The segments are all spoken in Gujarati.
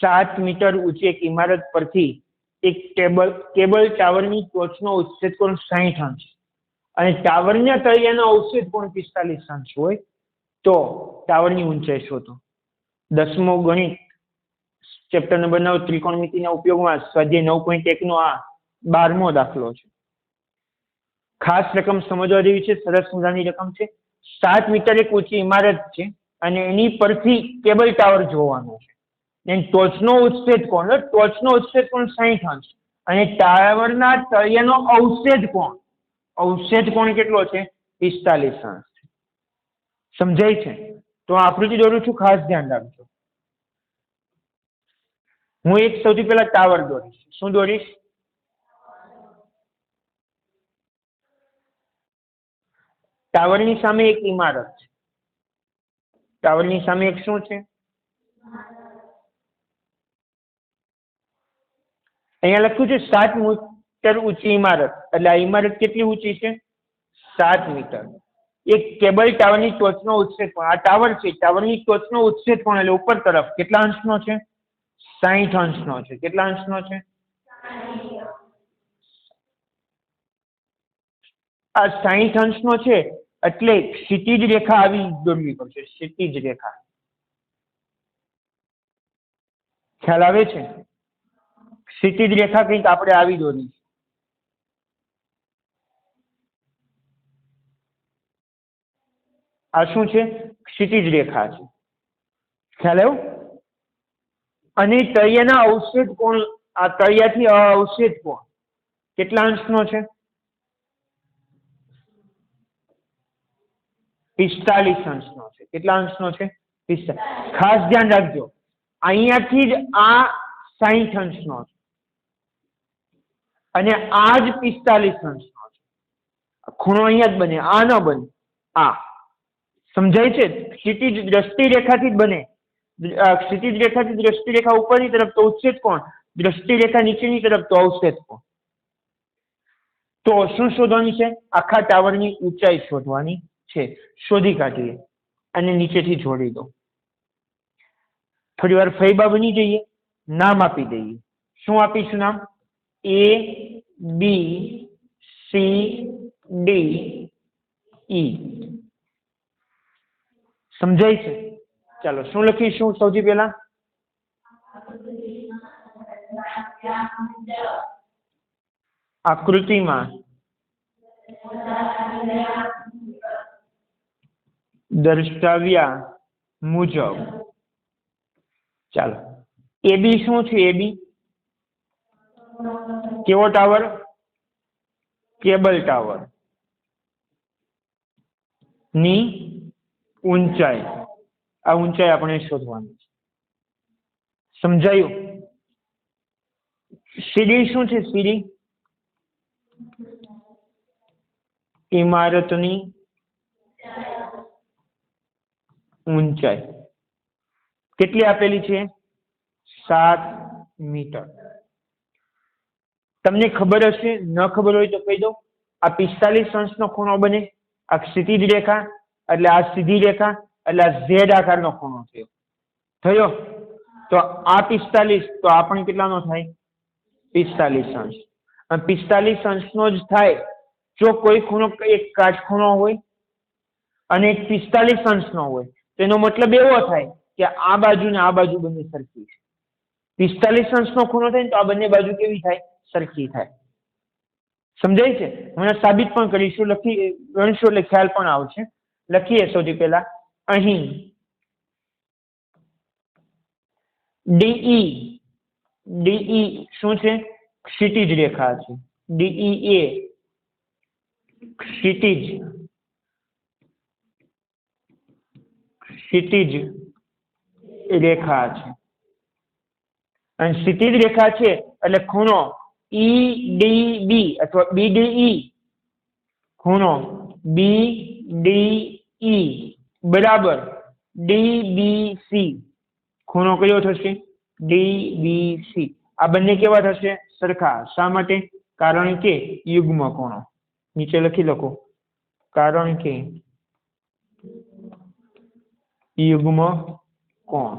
સાત મીટર ઊંચી એક ઇમારત પરથી એક કેબલ કેબલ ટાવરની ટોચનો ઉચ્છેદ કોણ? સાહીઠ અંશ. અને ટાવરના તળિયાનો અવક્ષેપ કોણ? પિસ્તાલીસ અંશ હોય. તો ટાવરની ઊંચાઈ શોધો. દસમો ગણિત. ચેપ્ટર નંબર નવ, ત્રિકોણમિતિના ઉપયોગમાં સ્વાધ્યાય નવ પોઈન્ટ એકનો આ બારમો દાખલો છે. ખાસ રકમ સમજવા જેવી છે, સરસ મજાની રકમ છે. સાત મીટર એક ઊંચી ઇમારત છે અને એની પરથી કેબલ ટાવર જોવાનો છે. ટોચનો ઉચ્છેદ કોણ? ટોચનો ઉચ્છેદ કોણ? સાહીઠ અંશ. અને ટાવરના તળિયાનો અવક્ષેદ કોણ? અવક્ષેદ કોણ કેટલો છે? પિસ્તાલીસ અંશ. સમજાય છે? તો આકૃતિ દોરું છું, ખાસ ધ્યાન રાખજો. હું એક સૌથી પહેલા ટાવર દોરીશ. શું દોરીશ? ટાવરની સામે એક ઇમારત છે. ટાવરની સામે એક શું છે? અહીંયા લખ્યું છે સાત મીટર ઊંચી ઇમારત. એટલે આ ઇમારત કેટલી ઊંચી છે? સાત મીટર. એક કેબલ ટાવરની ટોચનો ઉચ્છેદ આ ટાવર છે, ટાવરની ટોચનો ઉચ્છેદ પણ એટલે ઉપર તરફ કેટલા અંશનો છે? સાહીઠ અંશનો છે. કેટલા અંશનો છે? આ સાહીઠ અંશનો છે એટલે ક્ષિતિજ રેખા આવી દોરવી પડશે. ક્ષિતિજ રેખા. ખ્યાલ આવે છે? ક્ષિતિજ રેખા કંઈક આપણે આવી દોરી આ શું છે? ક્ષિતિજ રેખા છે. ખ્યાલ આવ્યો? અને તળિયાના અવશેષ કોણ? આ તળિયાથી અવશેષ કોણ? કેટલા અંશનો છે? પિસ્તાલીસ અંશનો છે. કેટલા અંશનો છે? પિસ્તાલીસ ખાસ ધ્યાન રાખજો. અહીંયાથી જ આ સાહીઠ અંશનો છે. અને આ જ પિસ્તાલીસ અંશનો છે. ખૂણો અહીંયા જ બને, આ ન બને. આ સમજાય છે? ક્ષિતિજ દ્રષ્ટિ રેખાથી જ બને. ક્ષિતિજ રેખાથી દ્રષ્ટિ રેખા ઉપરની તરફ તો ઉચ્છેદ કોણ? દ્રષ્ટિ રેખા નીચેની તરફ તો અવક્ષેદ કોણ? તો શું શોધવાની છે? આખા ટાવરની ઊંચાઈ શોધવાની છે. શોધી કાઢીએ અને નીચેથી જોડી દો. થોડી વાર ફૈબા બની જઈએ, નામ આપી દઈએ. શું આપીશું નામ? એ બી સી ડી ઈ સમજાય છે? ચાલો, શું લખીશું સૌથી પહેલા? આકૃતિમાં. દર્શાવ્યા મુજબ. ચાલો એબી શું છે? એબી કેવો ટાવર? Cable tower. ની ઊંચાઈ. આ ઊંચાઈ આપણે શોધવાની છે. સમજાયું? સીડી શું છે સીડી? ઇમારતની ઊંચાઈ. કેટલી આપેલી છે? સાત મીટર. તમને ખબર હશે, ન ખબર હોય તો કહી દો આ પિસ્તાલીસ અંશનો ખૂણો બને. આ ક્ષિતિજ રેખા, એટલે આ સીધી રેખા, એટલે આ ઝેડ આકારનો ખૂણો થયો. થયો? તો આ પિસ્તાલીસ, તો આ પણ કેટલાનો થાય? પિસ્તાલીસ અંશ. અને પિસ્તાલીસ અંશનો જ થાય, જો કોઈ ખૂણો એક કાટખૂણો હોય અને એક પિસ્તાલીસ અંશનો હોય તેનો મતલબ એવો થાય કે આ બાજુ ને આ બાજુ બંને સરખી છે. પિસ્તાલીસ અંશનો ખૂણો થાય ને તો આ બંને બાજુ કેવી થાય? સરખી થાય. સમજાય છે? હમણાં સાબિત પણ કરીશું. લખી ગણશું એટલે ખ્યાલ પણ આવશે. લખીએ સૌથી પહેલા. અહીં. ડીઈ ડીઈ શું છે? ક્ષિતિજ રેખા છે. ડીઈ એ ક્ષિતિજ. ક્ષિતિજ રેખા છે. અને ક્ષિતિજ રેખા છે એટલે ખૂણો ઈ ડી બી અથવા બી ઈ ખૂણો બી ઈ બરાબર. ડી બી સી ખૂણો કયો થશે? ડી બી સી આ બંને કેવા થશે? સરખા. શા માટે? કારણ કે યુગ્મ ખૂણો નીચે લખી લખો. કારણ કે યુગ્મ કોણ.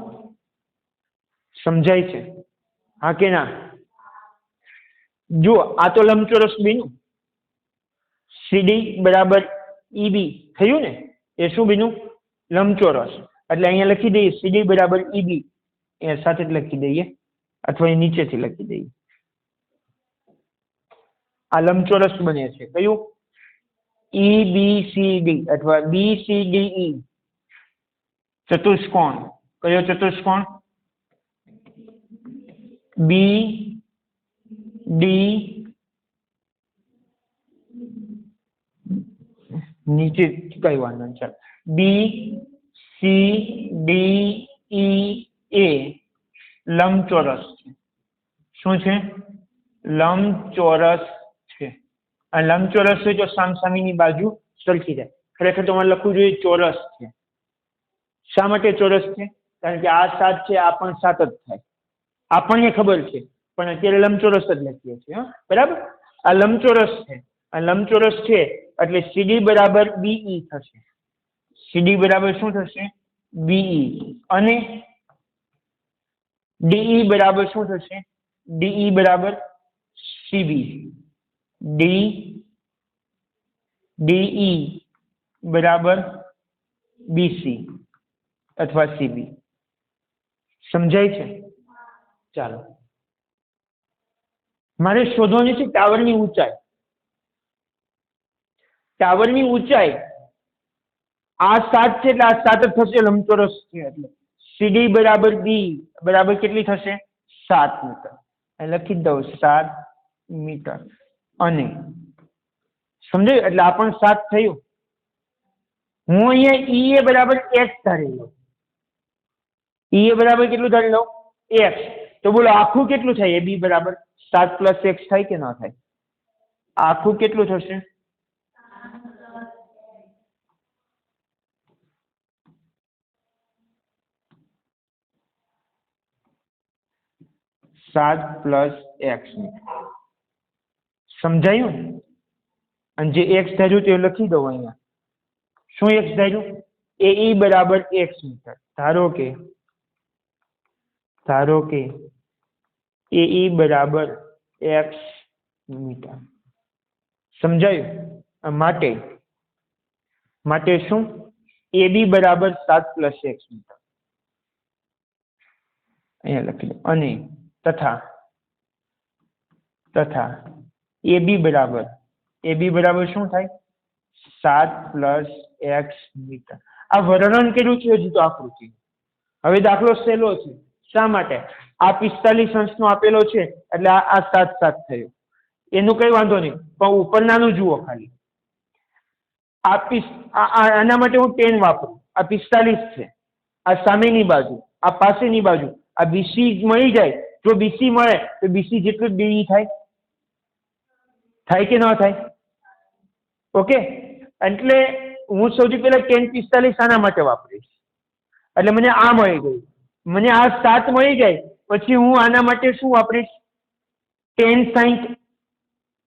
સમજાય છે? હા કે ના? જુઓ, આ તો લંબચોરસ બીનું. સીડી બરાબર ઈબી. થયું ને? એ શું બીનું? લંબચોરસ. એટલે અહીંયા લખી દઈએ, સીડી બરાબર ઈબી. એ સાથે જ લખી દઈએ, અથવા એ નીચેથી લખી દઈએ. આ લંબચોરસ બને છે. કયું? ઈ બી સી ડી અથવા બી સી ડી ઈ ચતુષ્કોણ. કયો ચતુષ્કોણ? બી ડી નીચે કઈ વાંધો નહીં, ચાલો. બી સી ડી ઈ એ લંબચોરસ છે. શું છે? લંબચોરસ છે. આ લંબચોરસ છે જો સામસામીની બાજુ સરખી જાય. ખરેખર તમારે લખવું જોઈએ ચોરસ છે. શા માટે ચોરસ છે? કારણ કે આ સાત છે, આ પણ સાત જ થાય. આપણને ખબર છે. પણ અત્યારે લંબચોરસ જ લખીએ છીએ, હં? બરાબર? આ લંબચોરસ છે. આ લંબચોરસ છે એટલે સીડી બરાબર બીઈ થશે. સીડી બરાબર શું થશે? બીઈ અને ડીઈ બરાબર શું થશે? ડીઈ બરાબર સીબી ડી ડીઈ બરાબર બીસી અથવા સીબી સમજાય છે? ચાલો. મારે શોધવાની છે ટાવરની ઊંચાઈ. ટાવરની ઊંચાઈ આ સાત છે એટલે આ સાત જ થશે, લંબચોરસ છે એટલે. સીડી બરાબર બી, બરાબર કેટલી થશે? સાત મીટર. અહીં લખી જ દઉં, સાત મીટર. અને સમજાયું? એટલે આ પણ સાત થયું. હું અહીંયા ઈ એ બરાબર એક્સ ધારી લઉં. ઈ એ બરાબર કેટલું ધારી લઉં? એક્સ તો બોલો, આખું કેટલું થાય? એ બી બરાબર? સાત પ્લસ એક્સ થાય કે ન થાય? આખું કેટલું થશે? સાત પ્લસ એક્સ સમજાયું? અને જે એક્સ ધાર્યું તે લખી દઉં અહીંયા. શું એક્સ ધાર્યું? એ ઈ બરાબર એક્સ મીટર. ધારો કે ધારો કે એ ઈ બરાબર એક્સ મીટર. સમજાયું? આ માટે. માટે શું? એ બી બરાબર સાત પ્લસ એક્સ મીટર. અહીંયા લખી દો અને તથા તથા, એ બી બરાબર. એ બી બરાબર શું થાય? સાત પ્લસ એક્સ મીટર. આ વર્ણન કર્યું છે હજી તો આકૃતિ. હવે દાખલો સહેલો છે. શા માટે? આ પિસ્તાલીસ અંશનો આપેલો છે, એટલે આ સાત સાત થયો. એનું કઈ વાંધો નહીં, પણ ઉપરનાનું જુઓ ખાલી. આ પિસ આના માટે હું ટેન વાપરું. આ પિસ્તાલીસ છે. આ સામેની બાજુ, આ પાસેની બાજુ, આ બીસી મળી જાય. જો બીસી મળે, તો બીસી જેટલું જ ડીઈ થાય. થાય કે ન થાય? ઓકે? એટલે હું સૌથી પહેલા ટેન પિસ્તાલીસ આના માટે વાપરીશ. એટલે મને આ મળી ગયું. મને આ સાત મળી જાય, પછી હું આના માટે શું વાપરીશ? ટેન સાઈઠ.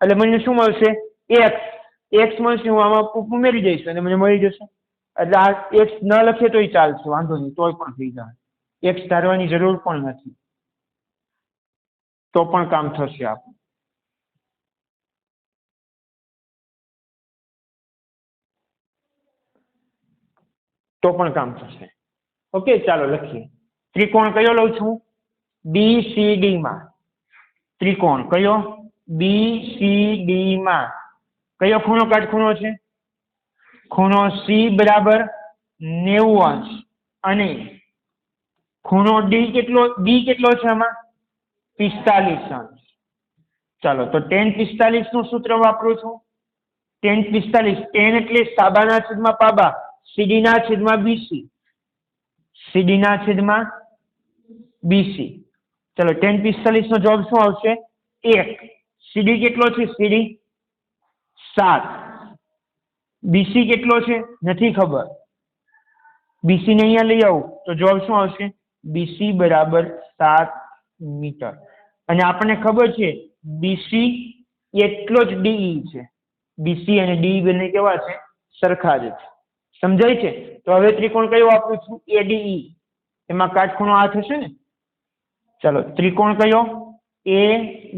એટલે મને શું મળશે? એક્સ એક્સ મળશે, હું આમાં ઉમેરી જઈશ અને મને મળી જશે. એટલે આ એક્સ ન લખીએ તોય ચાલશે, વાંધો નહીં, તોય પણ થઈ જાય એક્સ ધારવાની જરૂર પણ નથી. તો પણ કામ થશે આપણું. તો પણ કામ થશે. ઓકે, ચાલો લખીએ. ત્રિકોણ કયો લઉં છું? બી સી ડી માં. ત્રિકોણ કયો? બી સી ડી માં. કયો ખૂણો કાટખૂણો છે? ખૂણો સી બરાબર નેવું અંશ. અને ખૂણો ડી કેટલો ડી કેટલો છે આમાં? પિસ્તાલીસ અંશ. ચાલો, તો ટેન પિસ્તાલીસનું સૂત્ર વાપરું છું. ટેન પિસ્તાલીસ ટેન એટલે સાબાના છેદમાં પાબા સીડીના છેદમાં બીસી સીડીના છેદમાં બીસી ચલો ટેન પિસ્તાલીસ નો જવાબ શું આવશે? એક. સીડી કેટલો છે? સીડી સાત. બીસી કેટલો છે? નથી ખબર. બીસીને અહીંયા લઈ આવું. તો જવાબ શું આવશે? બીસી બરાબર સાત મીટર. અને આપણને ખબર છે બીસી એટલો જ ડીઈ છે. બીસી અને ડી બંને કેવા છે? સરખા જ છે. સમજાય છે? તો હવે ત્રિકોણ કયો આપું છું? એડીઈ એમાં કાટખૂણો આ થશે ને? ચલો, ત્રિકોણ કયો? એ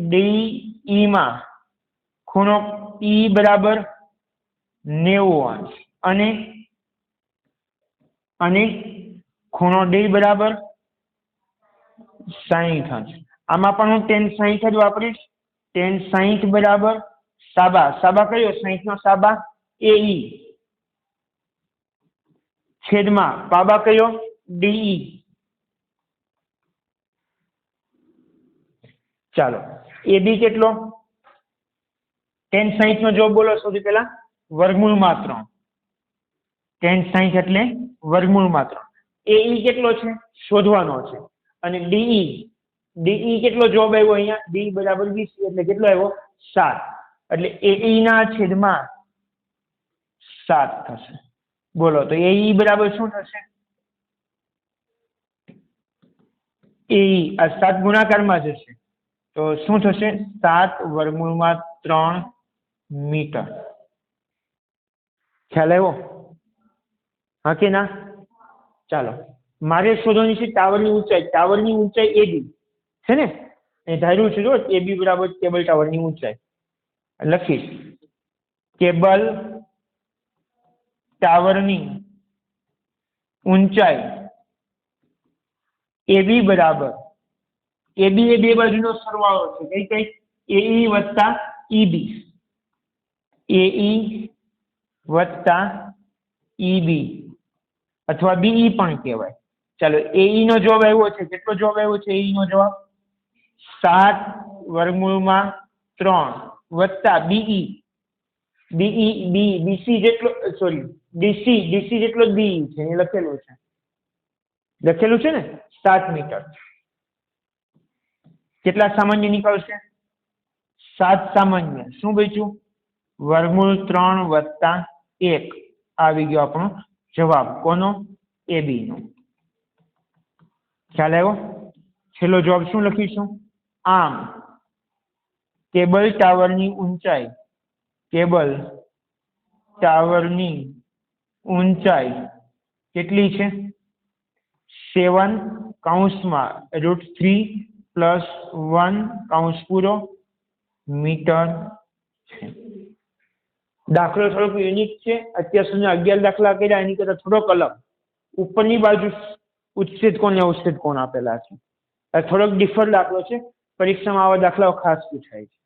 ડી ઈ માં ખૂણો ઈ બરાબર નેવું અંશ. અને અને ખૂણો ડી બરાબર સાહીઠ અંશ. આમાં પણ હું ટેન સાહીઠ જ વાપરીશ. ટેન સાહીઠ બરાબર સાબા. સાબા કયો? સાહીઠ નો સાબા? એ ઈ છેદમાં. પાબા કયો? ડીઈ ચાલો. એ બી કેટલો? ટેન સાહીઠ નો જોબ બોલો સૌથી પહેલા. વર્ગમૂળમાં ત્રણ ટેન સાહીઠ એટલે વર્ગમૂળમાં ત્રણ એ ઈ કેટલો છે? શોધવાનો છે. અને ડીઈ ડીઈ કેટલો જોબ આવ્યો અહીંયા? ડી બરાબર વીસ એટલે કેટલો આવ્યો? સાત. એટલે એ ના છેદમાં સાત થશે. બોલો, તો એ બરાબર શું થશે? એ આ સાત ગુણાકારમાં જશે. તો શું થશે? સાત વર્ગમૂળમાં ત્રણ મીટર. ખ્યાલ આવ્યો? હા કે ના? ચાલો. મારે શોધવાની છે ટાવરની ઊંચાઈ. ટાવરની ઊંચાઈ એ બી. છે ને? એ ધાર્યું છે જો, એ બી બરાબર કેબલ ટાવરની ઊંચાઈ. લખીશ. કેબલ ટાવરની ઊંચાઈ એ બી બરાબર એ બી, એ બે બાજુનો સરવાળો છે. કઈ કઈ? એઈ વત્તા ઈબી એઈ વત્તા ઈબી અથવા બીઈ પણ કહેવાય. ચાલો એઈ નો જવાબ આવ્યો છે. કેટલો જવાબ આવ્યો છે? એઈ નો જવાબ? સાત વર્ગમૂળમાં ત્રણ. વત્તા બીઈ બીઈ બી બીસી જેટલો, સોરી ડીસી ડીસી જેટલો બી છે. એ લખેલું છે. લખેલું છે ને? સાત મીટર. કેટલા સામાન્ય નીકળશે સાત સામાન્ય. શું બચ્યું વર્ગમૂળ ત્રણ વત્તા એક. આવી ગયો આપણો જવાબ. કોનો? એ બી નો. ખ્યાલ આવ્યો? છેલ્લો જવાબ શું લખીશું? આમ. કેબલ ટાવરની ઊંચાઈ. કેબલ ટાવરની ઊંચાઈ કેટલી છે? સેવન કાઉન્સમાં રૂટ થ્રી પ્લસ વન કૌંસ પૂરો મીટર છે. દાખલો થોડોક યુનિક છે. અત્યાર સુધી અગિયાર દાખલા કર્યા, એની કરતા થોડોક અલગ. ઉપરની બાજુ ઉચ્છેદ કોણ ને અવચ્છેદ કોણ આપેલા છે? આ થોડોક ડિફર દાખલો છે. પરીક્ષામાં આવા દાખલાઓ ખાસ પૂછાય છે.